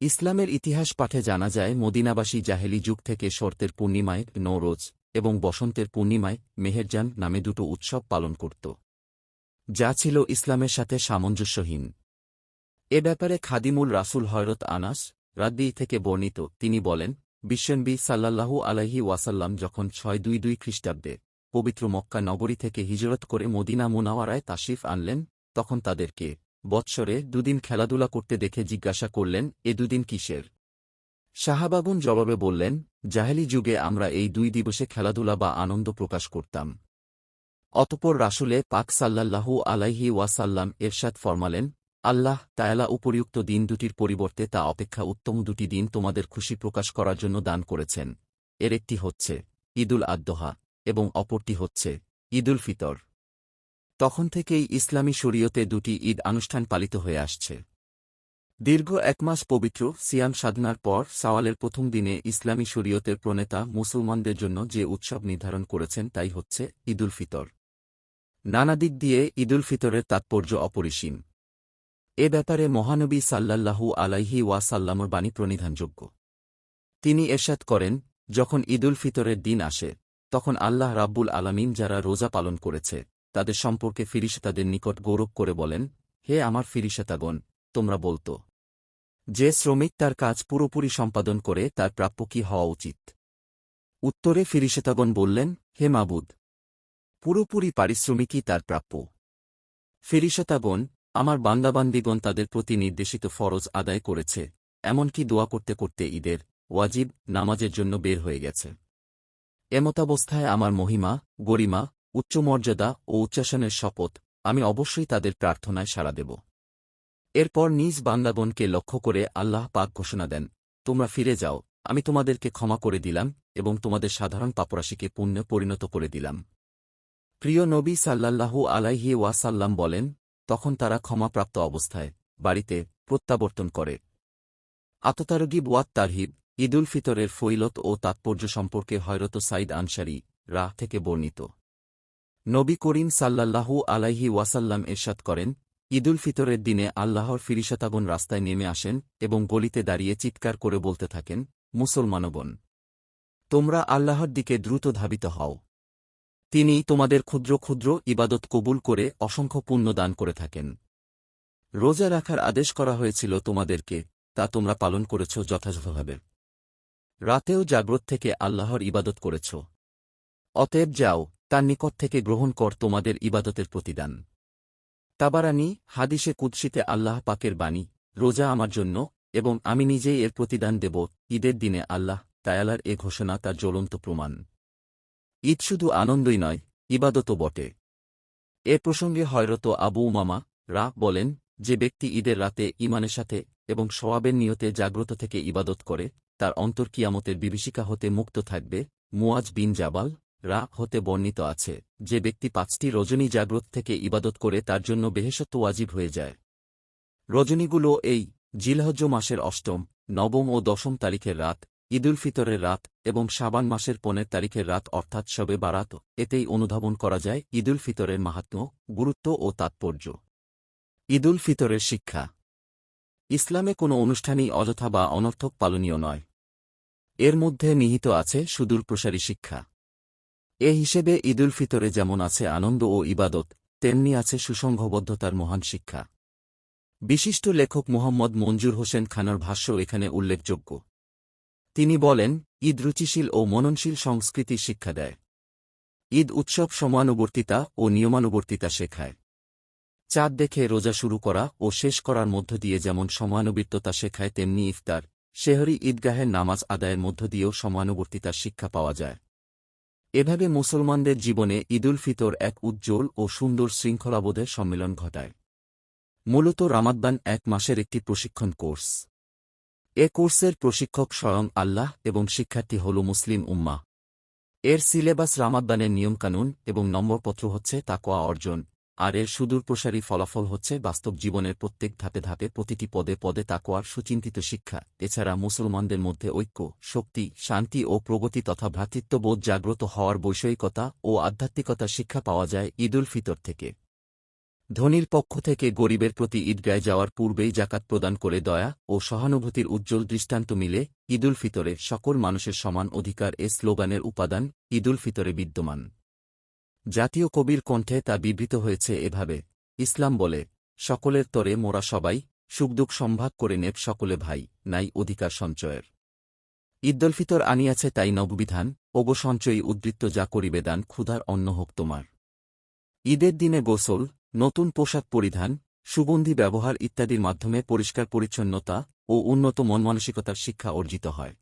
ইসলামের ইতিহাস পাঠে জানা যায়, মদিনাবাসী জাহেলি যুগ থেকে শর্তের পূর্ণিমায় নৌরোজ এবং বসন্তের পূর্ণিমায় মেহেরজান নামে দুটো উৎসব পালন করত। যা ছিল ইসলামের সাথে সামঞ্জস্যহীন। এ ব্যাপারে খাদিমুল রাসুল হয়রত আনাস রাদ্দি থেকে বর্ণিত, তিনি বলেন, বিশ্বনবী সাল্লাল্লাহু আলাইহি ওয়াসাল্লাম যখন ছয় দুই দুই খ্রিস্টাব্দে পবিত্র মক্কা নগরী থেকে হিজরত করে মদিনা মুনাওয়ারায় তাশিফ আনলেন, তখন তাদেরকে বৎসরে দুদিন খেলাধুলা করতে দেখে জিজ্ঞাসা করলেন, এ দুদিন কিসের? শাহাবাগুন জবাবে বললেন, জাহেলি যুগে আমরা এই দুই দিবসে খেলাধুলা বা আনন্দ প্রকাশ করতাম। অতপর রাসুলে পাক সাল্লাল্লাহু আলাইহি ওয়াসাল্লাম এরশাদ ফরমালেন, আল্লাহ তায়ালা উপরিউক্ত দিন দুটির পরিবর্তে তা অপেক্ষা উত্তম দুটি দিন তোমাদের খুশি প্রকাশ করার জন্য দান করেছেন। এর একটি হচ্ছে ঈদুল আদ্দোহা এবং অপরটি হচ্ছে ঈদুল ফিতর। তখন থেকেই ইসলামী শরীয়তে দুটি ঈদ আনুষ্ঠান পালিত হয়ে আসছে। দীর্ঘ এক মাস পবিত্র সিয়াম সাধনার পর সাওয়ালের প্রথম দিনে ইসলামী শরীয়তের প্রণেতা মুসলমানদের জন্য যে উৎসব নির্ধারণ করেছেন তাই হচ্ছে ঈদুল ফিতর। নানা দিক দিয়ে ঈদুল ফিতরের তাৎপর্য অপরিসীম। এ ব্যাপারে মহানবী সাল্লাল্লাহু আলাইহি ওয়াসাল্লামর বাণী প্রণিধানযোগ্য। তিনি এরশাদ করেন, যখন ঈদুল ফিতরের দিন আসে, তখন আল্লাহ রাব্বুল আলামিন যারা রোজা পালন করেছে তাদের সম্পর্কে ফিরিশতাদের নিকট গৌরব করে বলেন, হে আমার ফিরিশতাগণ তোমরা বলতো, যে শ্রমিক তার কাজ পুরোপুরি সম্পাদন করে তার প্রাপ্য কি হওয়া উচিত? উত্তরে ফিরিশতাগণ বললেন, হে মাবুদ, পুরোপুরি পারিশ্রমিকই তার প্রাপ্য। ফিরিশতাগণ আমার বান্দাবান্দিগণ তাদের প্রতি নির্দেশিত ফরজ আদায় করেছে, এমনকি দোয়া করতে করতে ঈদের ওয়াজিব নামাজের জন্য বের হয়ে গেছে। এমতাবস্থায় আমার মহিমা, গরিমা উচ্চমর্যাদা ও উচ্চাসনের শপথ, আমি অবশ্যই তাদের প্রার্থনায় সাড়া দেব। এরপর নিজ বান্দাগণকে লক্ষ্য করে আল্লাহ পাক ঘোষণা দেন, তোমরা ফিরে যাও, আমি তোমাদেরকে ক্ষমা করে দিলাম এবং তোমাদের সাধারণ পাপরাশিকে পুণ্যে পরিণত করে দিলাম। প্রিয় নবী সাল্লাল্লাহু আলাইহি ওয়াসাল্লাম বলেন, তখন তারা ক্ষমাপ্রাপ্ত অবস্থায় বাড়িতে প্রত্যাবর্তন করে। আততারগিব ওয়াত তারহিব, ঈদুল ফিতরের ফৈলত ও তাৎপর্য সম্পর্কে হয়রত সাইদ আনসারি রাহ থেকে বর্ণিত। নবী করিম সাল্লাল্লাহু আলাইহি ওয়াসাল্লাম এরশাদ করেন, ঈদুল ফিতরের দিনে আল্লাহর ফিরিশতাগণ রাস্তায় নেমে আসেন এবং গলিতে দাঁড়িয়ে চিৎকার করে বলতে থাকেন মুসলমানগণ তোমরা আল্লাহর দিকে দ্রুত ধাবিত হও। তিনি তোমাদের ক্ষুদ্র ক্ষুদ্র ইবাদত কবুল করে অসংখ্য পুণ্য দান করে থাকেন। রোজা রাখার আদেশ করা হয়েছিল তোমাদেরকে, তা তোমরা পালন করেছ যথাযথভাবে। রাতেও জাগ্রত থেকে আল্লাহর ইবাদত করেছ। অতএব যাও তার নিকট থেকে গ্রহণ কর তোমাদের ইবাদতের প্রতিদান। তাবারানি, হাদিসে কুৎসিতে আল্লাহ পাকের বাণী, রোজা আমার জন্য, এবং আমি নিজেই এর প্রতিদান দেব, ঈদের দিনে আল্লাহ তায়ালার এ ঘোষণা তার জ্বলন্ত প্রমাণ। ঈদ শুধু আনন্দই নয়, ইবাদতও বটে। এ প্রসঙ্গে হয়রত আবু উমামা রা বলেন, যে ব্যক্তি ঈদের রাতে ইমানের সাথে এবং সওয়াবের নিয়তে জাগ্রত থেকে ইবাদত করে, তার অন্তর কিয়ামতের বিভীষিকা হতে মুক্ত থাকবে, মুয়াজ বিন জাবাল রা হতে বর্ণিত আছে, যে ব্যক্তি পাঁচটি রজনী জাগ্রত থেকে ইবাদত করে তার জন্য বেহেসত্ব ওয়াজিব হয়ে যায়। রজনীগুলো এই জিলহজ্জ মাসের অষ্টম, নবম ও দশম তারিখের রাত, ঈদুল ফিতরের রাত এবং সাবান মাসের পনেরো তারিখের রাত অর্থাৎ সবে বারাত, এতেই অনুধাবন করা যায় ঈদুল ফিতরের মাহাত্ম, গুরুত্ব ও তাৎপর্য। ঈদুল ফিতরের শিক্ষা। ইসলামে কোনো অনুষ্ঠানই অযথা বা অনর্থক পালনীয় নয়। এর মধ্যে নিহিত আছে সুদূর প্রসারী শিক্ষা। এ হিসেবে ঈদুল ফিতরে যেমন আছে আনন্দ ও ইবাদত, তেমনি আছে সুসংঘবদ্ধতার মহান শিক্ষা। বিশিষ্ট লেখক মোহাম্মদ মঞ্জুর হোসেন খানার ভাষ্য এখানে উল্লেখযোগ্য। তিনি বলেন, ঈদ রুচিশীল ও মননশীল সংস্কৃতি শিক্ষা দেয়। ঈদ উৎসব সমানুবর্তিতা ও নিয়মানুবর্তিতা শেখায়। চাঁদ দেখে রোজা শুরু করা ও শেষ করার মধ্য দিয়ে যেমন সমানুবর্তিতা শেখায়, তেমনি ইফতার, শেহরি ঈদগাহের নামাজ আদায়ের মধ্য দিয়েও সমানুবর্তিতার শিক্ষা পাওয়া যায়। এভাবে মুসলমানদের জীবনে ঈদুল ফিতর এক উজ্জ্বল ও সুন্দর শৃঙ্খলাবোধের সম্মেলন ঘটায়। মূলত রামাদ্দান এক মাসের একটি প্রশিক্ষণ কোর্স। এ কোর্সের প্রশিক্ষক স্বয়ং আল্লাহ এবং শিক্ষার্থী হল মুসলিম উম্মা এর সিলেবাস রামাদ্দানের নিয়মকানুন এবং নম্বরপত্র হচ্ছে তাকোয়া অর্জন। আর এর সুদূরপ্রসারী ফলাফল হচ্ছে বাস্তব জীবনের প্রত্যেক ধাপে ধাপে প্রতিটি পদে পদে তাকোয়ার সুচিন্তিত শিক্ষা। এছাড়া মুসলমানদের মধ্যে ঐক্য, শক্তি, শান্তি ও প্রগতি তথা ভ্রাতৃত্ববোধ জাগ্রত হওয়ার বৈষয়িকতা ও আধ্যাত্মিকতা শিক্ষা পাওয়া যায় ঈদুল ফিতর থেকে। ধনীর পক্ষ থেকে গরিবের প্রতি ঈদগায় যাওয়ার পূর্বেই জাকাত প্রদান করে দয়া ও সহানুভূতির উজ্জ্বল দৃষ্টান্ত মিলে ঈদুল ফিতরে সকল মানুষের সমান অধিকার এ স্লোগানের উপাদান ঈদুল ফিতরে বিদ্যমান। জাতীয় কবির কণ্ঠে তা বিবৃত হয়েছে এভাবে, ইসলাম বলে, সকলের তরে মোরা সবাই সুখদুঃখ সম্ভাগ করে নেব সকলে ভাই, নাই অধিকার সঞ্চয়ের। ঈদুল ফিতর আনিয়াছে তাই নববিধান অবসঞ্চয়ী উদ্বৃত্ত যা করিবে দান, ক্ষুধার অন্ন হোক তোমার। ঈদের দিনে গোসল, নতুন পোশাক পরিধান, সুগন্ধি ব্যবহার ইত্যাদির মাধ্যমে পরিষ্কার পরিচ্ছন্নতা ও উন্নত মনমানসিকতার শিক্ষা অর্জিত হয়।